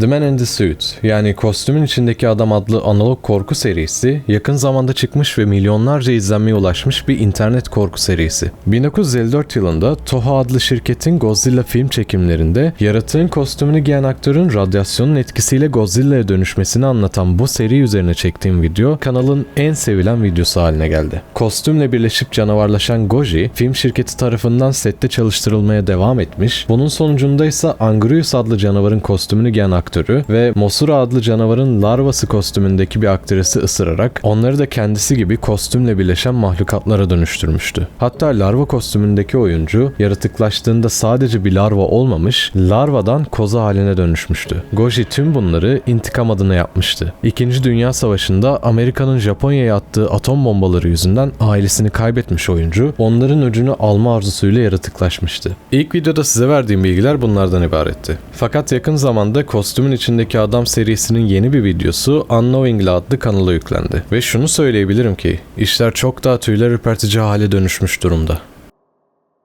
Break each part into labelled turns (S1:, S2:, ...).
S1: The Man in the Suit yani Kostümün içindeki Adam adlı analog korku serisi yakın zamanda çıkmış ve milyonlarca izlenmeye ulaşmış bir internet korku serisi. 1954 yılında Toho adlı şirketin Godzilla film çekimlerinde yaratığın kostümünü giyen aktörün radyasyonun etkisiyle Godzilla'ya dönüşmesini anlatan bu seri üzerine çektiğim video kanalın en sevilen videosu haline geldi. Kostümle birleşip canavarlaşan Goji film şirketi tarafından sette çalıştırılmaya devam etmiş. Bunun sonucunda ise Angrius adlı canavarın kostümünü giyen aktörü ve Mosura adlı canavarın larvası kostümündeki bir aktrisi ısırarak onları da kendisi gibi kostümle birleşen mahlukatlara dönüştürmüştü. Hatta larva kostümündeki oyuncu yaratıklaştığında sadece bir larva olmamış, larvadan koza haline dönüşmüştü. Goji tüm bunları intikam adına yapmıştı. İkinci Dünya Savaşı'nda Amerika'nın Japonya'ya attığı atom bombaları yüzünden ailesini kaybetmiş oyuncu, onların öcünü alma arzusuyla yaratıklaşmıştı. İlk videoda size verdiğim bilgiler bunlardan ibaretti. Fakat yakın zamanda Kostümün içindeki Adam serisinin yeni bir videosu Unknowingly adlı kanala yüklendi. Ve şunu söyleyebilirim ki işler çok daha tüyler ürpertici hale dönüşmüş durumda.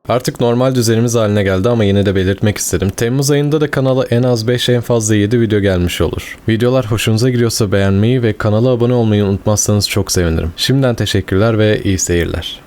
S1: Artık normal düzenimiz haline geldi ama yine de belirtmek istedim. Temmuz ayında da kanala en az 5 en fazla 7 video gelmiş olur. Videolar hoşunuza gidiyorsa beğenmeyi ve kanala abone olmayı unutmazsanız çok sevinirim. Şimdiden teşekkürler ve iyi seyirler.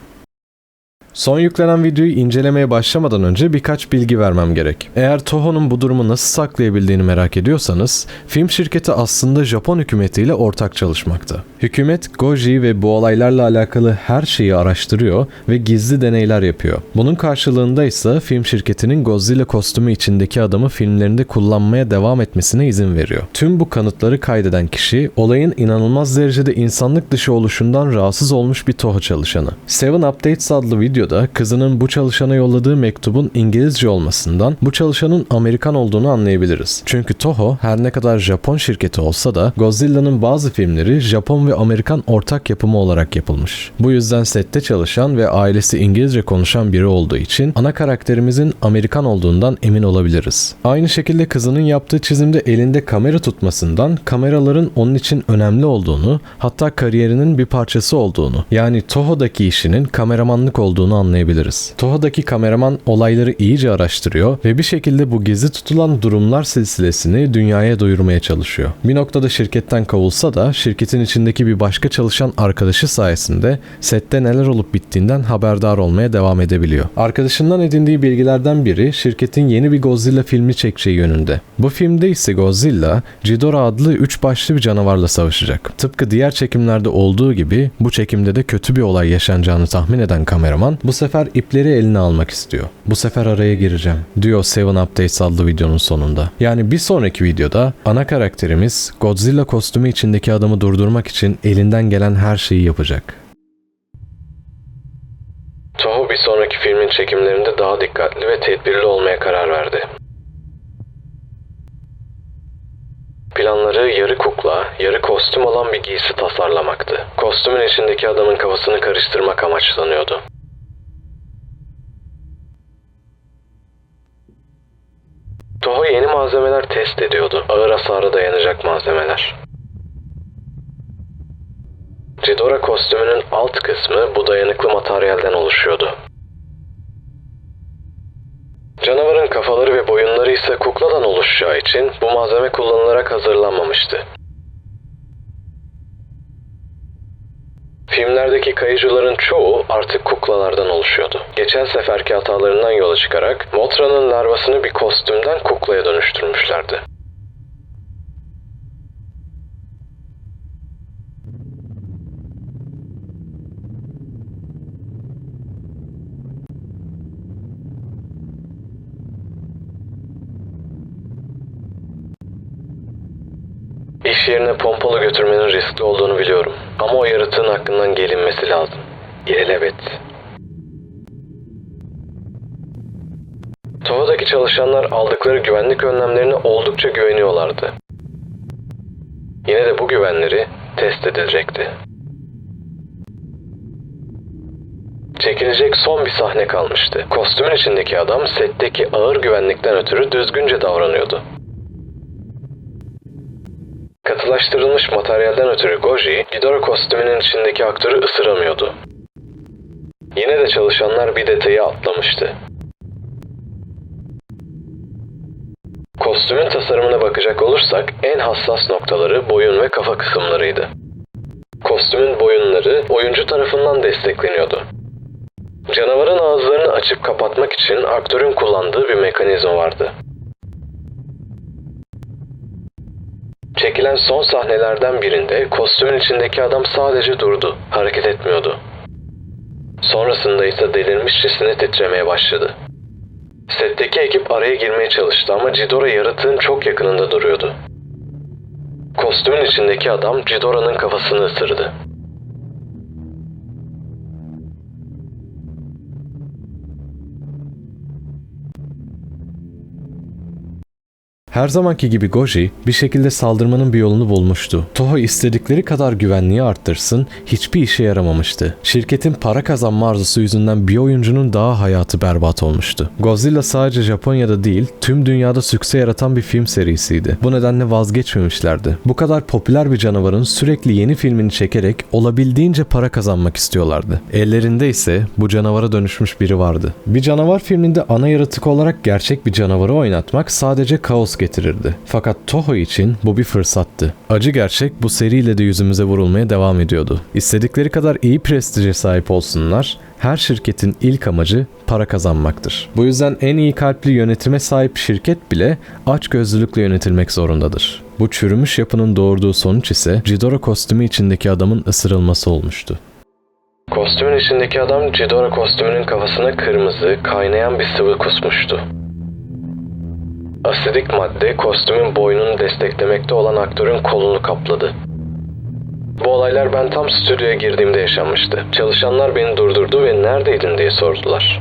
S1: Son yüklenen videoyu incelemeye başlamadan önce birkaç bilgi vermem gerek. Eğer Toho'nun bu durumu nasıl saklayabildiğini merak ediyorsanız, film şirketi aslında Japon hükümetiyle ortak çalışmakta. Hükümet Goji ve bu olaylarla alakalı her şeyi araştırıyor ve gizli deneyler yapıyor. Bunun karşılığında ise film şirketinin Godzilla kostümü içindeki adamı filmlerinde kullanmaya devam etmesine izin veriyor. Tüm bu kanıtları kaydeden kişi, olayın inanılmaz derecede insanlık dışı oluşundan rahatsız olmuş bir Toho çalışanı. Seven Updates adlı videoda kızının bu çalışana yolladığı mektubun İngilizce olmasından bu çalışanın Amerikan olduğunu anlayabiliriz. Çünkü Toho her ne kadar Japon şirketi olsa da Godzilla'nın bazı filmleri Japon ve Amerikan ortak yapımı olarak yapılmış. Bu yüzden sette çalışan ve ailesi İngilizce konuşan biri olduğu için ana karakterimizin Amerikan olduğundan emin olabiliriz. Aynı şekilde kızının yaptığı çizimde elinde kamera tutmasından kameraların onun için önemli olduğunu hatta kariyerinin bir parçası olduğunu yani Toho'daki işinin kameramanlık olduğunu anlayabiliriz. Toho'daki kameraman olayları iyice araştırıyor ve bir şekilde bu gizli tutulan durumlar silsilesini dünyaya duyurmaya çalışıyor. Bir noktada şirketten kovulsa da şirketin içindeki bir başka çalışan arkadaşı sayesinde sette neler olup bittiğinden haberdar olmaya devam edebiliyor. Arkadaşından edindiği bilgilerden biri şirketin yeni bir Godzilla filmi çekeceği yönünde. Bu filmde ise Godzilla, Ghidorah adlı üç başlı bir canavarla savaşacak. Tıpkı diğer çekimlerde olduğu gibi bu çekimde de kötü bir olay yaşanacağını tahmin eden kameraman bu sefer ipleri eline almak istiyor. Bu sefer araya gireceğim diyor Seven Updates adlı videonun sonunda. Yani bir sonraki videoda ana karakterimiz Godzilla kostümü içindeki adamı durdurmak için elinden gelen her şeyi yapacak. Toho bir sonraki filmin çekimlerinde daha dikkatli ve tedbirli olmaya karar verdi. Planları yarı kukla, yarı kostüm olan bir giysi tasarlamaktı. Kostümün içindeki adamın kafasını karıştırmak amaçlanıyordu. Toho yeni malzemeler test ediyordu. Ağır hasara dayanacak malzemeler. Ghidorah kostümünün alt kısmı bu dayanıklı materyalden oluşuyordu. Canavarın kafaları ve boyunları ise kukladan oluşacağı için bu malzeme kullanılarak hazırlanmamıştı. Filmlerdeki kayıcıların çoğu artık kuklalardan oluşuyordu. Geçen seferki hatalarından yola çıkarak Motra'nın larvasını bir kostümden kuklaya dönüştürmüşlerdi. Yerine pompalı götürmenin riskli olduğunu biliyorum. Ama o yaratığın hakkından gelinmesi lazım. İlelebet. Toha'daki çalışanlar aldıkları güvenlik önlemlerine oldukça güveniyorlardı. Yine de bu güvenleri test edilecekti. Çekilecek son bir sahne kalmıştı. Kostümün içindeki adam setteki ağır güvenlikten ötürü düzgünce davranıyordu. Katılaştırılmış materyalden ötürü Goji, Ghidorah kostümünün içindeki aktörü ısıramıyordu. Yine de çalışanlar bir detayı atlamıştı. Kostümün tasarımına bakacak olursak en hassas noktaları boyun ve kafa kısımlarıydı. Kostümün boyunları oyuncu tarafından destekleniyordu. Canavarın ağızlarını açıp kapatmak için aktörün kullandığı bir mekanizma vardı. Çekilen son sahnelerden birinde kostümün içindeki adam sadece durdu, hareket etmiyordu. Sonrasında ise delirmişçesine titremeye başladı. Setteki ekip araya girmeye çalıştı ama Cidora yaratığın çok yakınında duruyordu. Kostümün içindeki adam Cidora'nın kafasını ısırdı. Her zamanki gibi Goji bir şekilde saldırmanın bir yolunu bulmuştu. Toho istedikleri kadar güvenliği arttırsın hiçbir işe yaramamıştı. Şirketin para kazanma arzusu yüzünden bir oyuncunun daha hayatı berbat olmuştu. Godzilla sadece Japonya'da değil tüm dünyada sükse yaratan bir film serisiydi. Bu nedenle vazgeçmemişlerdi. Bu kadar popüler bir canavarın sürekli yeni filmini çekerek olabildiğince para kazanmak istiyorlardı. Ellerinde ise bu canavara dönüşmüş biri vardı. Bir canavar filminde ana yaratık olarak gerçek bir canavarı oynatmak sadece kaos getirirdi. Fakat Toho için bu bir fırsattı. Acı gerçek bu seriyle de yüzümüze vurulmaya devam ediyordu. İstedikleri kadar iyi prestije sahip olsunlar, her şirketin ilk amacı para kazanmaktır. Bu yüzden en iyi kalpli yönetime sahip şirket bile aç gözlülükle yönetilmek zorundadır. Bu çürümüş yapının doğurduğu sonuç ise Cidora kostümü içindeki adamın ısırılması olmuştu. Kostümün içindeki adam Cidora kostümünün kafasına kırmızı, kaynayan bir sıvı kusmuştu. Asidik madde kostümün boynunu desteklemekte olan aktörün kolunu kapladı. Bu olaylar ben tam stüdyoya girdiğimde yaşanmıştı. Çalışanlar beni durdurdu ve neredeydin diye sordular.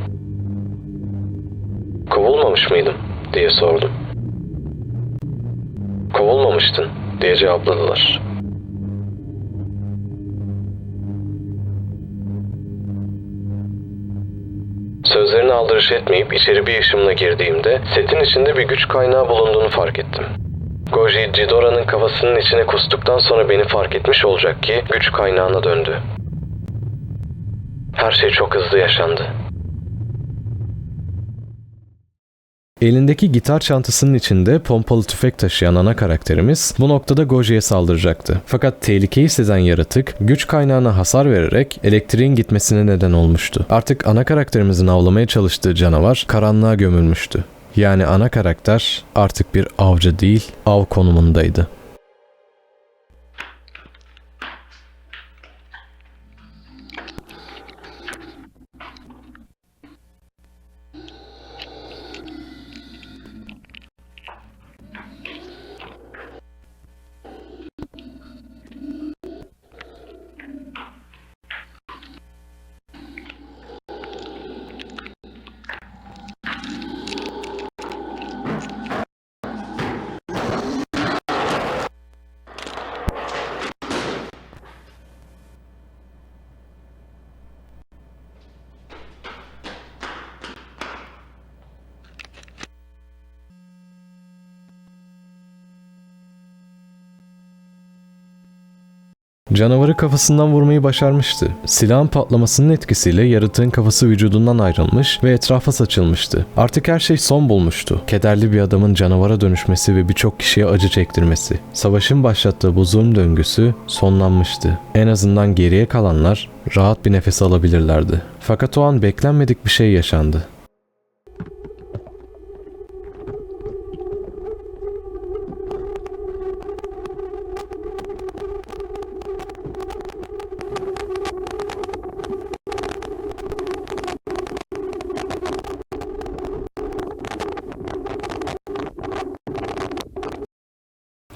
S1: Kovulmamış mıydım diye sordum. Kovulmamıştın diye cevapladılar. Sözlerine aldırış etmeyip içeri bir ışımla girdiğimde setin içinde bir güç kaynağı bulunduğunu fark ettim. Goji Cidora'nın kafasının içine kustuktan sonra beni fark etmiş olacak ki güç kaynağına döndü. Her şey çok hızlı yaşandı. Elindeki gitar çantasının içinde pompalı tüfek taşıyan ana karakterimiz bu noktada Goji'ye saldıracaktı. Fakat tehlikeyi sezen yaratık güç kaynağına hasar vererek elektriğin gitmesine neden olmuştu. Artık ana karakterimizin avlamaya çalıştığı canavar karanlığa gömülmüştü. Yani ana karakter artık bir avcı değil, av konumundaydı. Canavarı kafasından vurmayı başarmıştı. Silahın patlamasının etkisiyle yaratığın kafası vücudundan ayrılmış ve etrafa saçılmıştı. Artık her şey son bulmuştu. Kederli bir adamın canavara dönüşmesi ve birçok kişiye acı çektirmesi. Savaşın başlattığı bu zulüm döngüsü sonlanmıştı. En azından geriye kalanlar rahat bir nefes alabilirlerdi. Fakat o an beklenmedik bir şey yaşandı.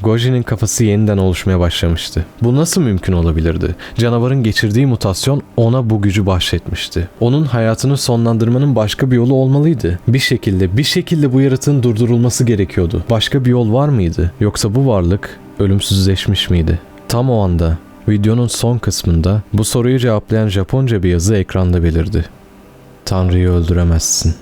S1: Goji'nin kafası yeniden oluşmaya başlamıştı. Bu nasıl mümkün olabilirdi? Canavarın geçirdiği mutasyon ona bu gücü bahşetmişti. Onun hayatını sonlandırmanın başka bir yolu olmalıydı. Bir şekilde, bir şekilde bu yaratığın durdurulması gerekiyordu. Başka bir yol var mıydı? Yoksa bu varlık ölümsüzleşmiş miydi? Tam o anda videonun son kısmında bu soruyu cevaplayan Japonca bir yazı ekranda belirdi. Tanrı'yı öldüremezsin.